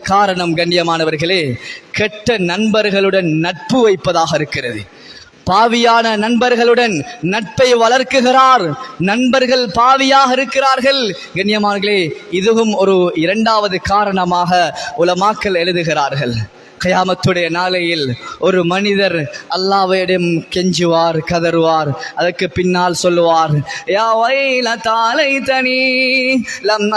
காரணம் கண்ணியமானவர்களே கெட்ட நண்பர்களுடன் நட்பு வைப்பதாக இருக்கிறது. பாவியான நண்பர்களுடன் நட்பை வளர்க்குகிறார் நண்பர்கள் பாவியாக இருக்கிறார்கள். கண்ணியமானர்களே இதுவும் ஒரு இரண்டாவது காரணமாக உலமாக்கள் எழுதுகிறார்கள். கயாமத்துடைய நாளையில் ஒரு மனிதர் அல்லாவையிடம் கெஞ்சுவார் கதறுவார். அதற்கு பின்னால் சொல்லுவார் யா வைலதா லைதனி லம்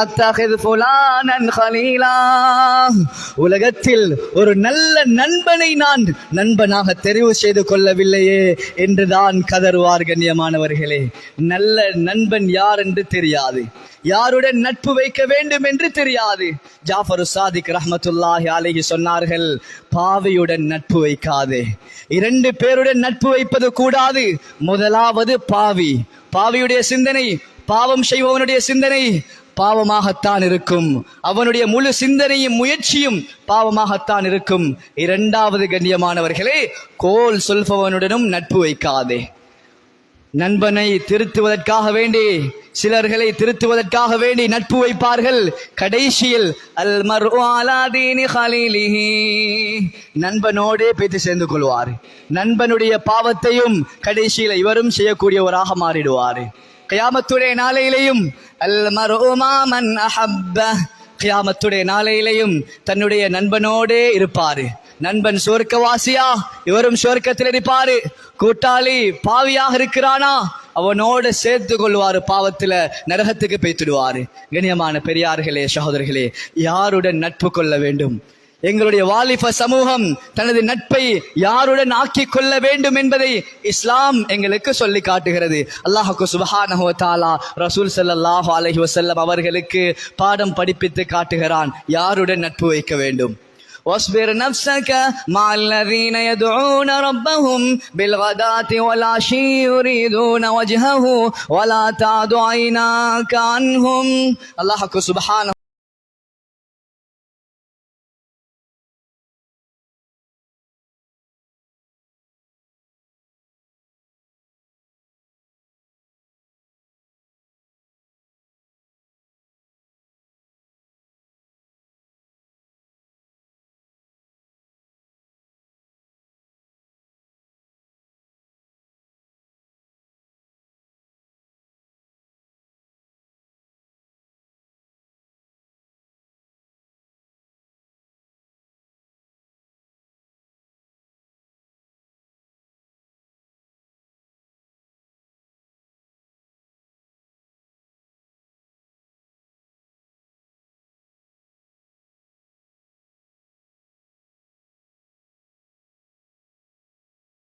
உலகத்தில் ஒரு நல்ல நண்பனை நான் நண்பனாக தெரிவு செய்து கொள்ளவில்லையே என்றுதான் கதறுவார் கண்ணியமானவர்களே. நல்ல நண்பன் யார் என்று தெரியாது. யாருடன் நட்பு வைக்க வேண்டும் என்று தெரியாது. ஜாஃபர் சாதிக் ரஹமத்துல்லாஹி அலைஹி சொன்னார்கள் பாவியுடன் நட்பு வைக்காதே. இரண்டு பேருடன் நட்பு வைப்பது கூடாது. முதலாவது பாவி. பாவியுடைய சிந்தனை பாவம் செய்பவனுடைய சிந்தனை பாவமாகத்தான் இருக்கும். அவனுடைய முழு சிந்தனையும் முயற்சியும் பாவமாகத்தான் இருக்கும். இரண்டாவது கண்ணியமானவர்களே கோல் சொல்பவனுடனும் நட்பு வைக்காதே. நண்பனை திருத்துவதற்காக வேண்டி. சிலர்களை திருத்துவதற்காக வேண்டி நட்பு வைப்பார்கள். கடைசியில் அல் மர்உ ஹலீலிஹி நண்பனோடே பேத்து சேர்ந்து கொள்வார். நண்பனுடைய பாவத்தையும் கடைசியில் இவரும் செய்யக்கூடியவராக மாறிடுவார். கயாமத்துடைய நாளையிலேயும் அல் மர்உ அஹப்ப. கியாமத்துடைய நாளையிலையும் தன்னுடைய நண்பனோடே இருப்பாரு. நண்பன் சுவர்க்கவாசியா இவரும் சுவர்க்கத்தில் இருப்பாரு. கூட்டாளி பாவியாக இருக்கிறானா? அவனோட சேர்த்து கொள்வாரு பாவத்துல நரகத்துக்கு பேத்துடுவாரு. கண்ணியமான பெரியார்களே சகோதரர்களே யாருடன் நட்பு கொள்ள வேண்டும்? எங்களுடைய வாலிப சமூகம் தனது நட்பை யாருடன் ஆக்கி கொள்ள வேண்டும் என்பதை இஸ்லாம் எங்களுக்கு சொல்லி காட்டுகிறது. அல்லாஹுக்கு சுபஹானஹோ தாலா ரசூல் ஸல்லல்லாஹு அலஹி வசல்லம் அவர்களுக்கு பாடம் படிப்பித்து காட்டுகிறான். யாருடன் நட்பு வைக்க வேண்டும்? واصبر نفسك مع الذين يدعون ربهم بالغداة والعشي يريدون وجهه ولا تعد عيناك عنهم. الله سبحانه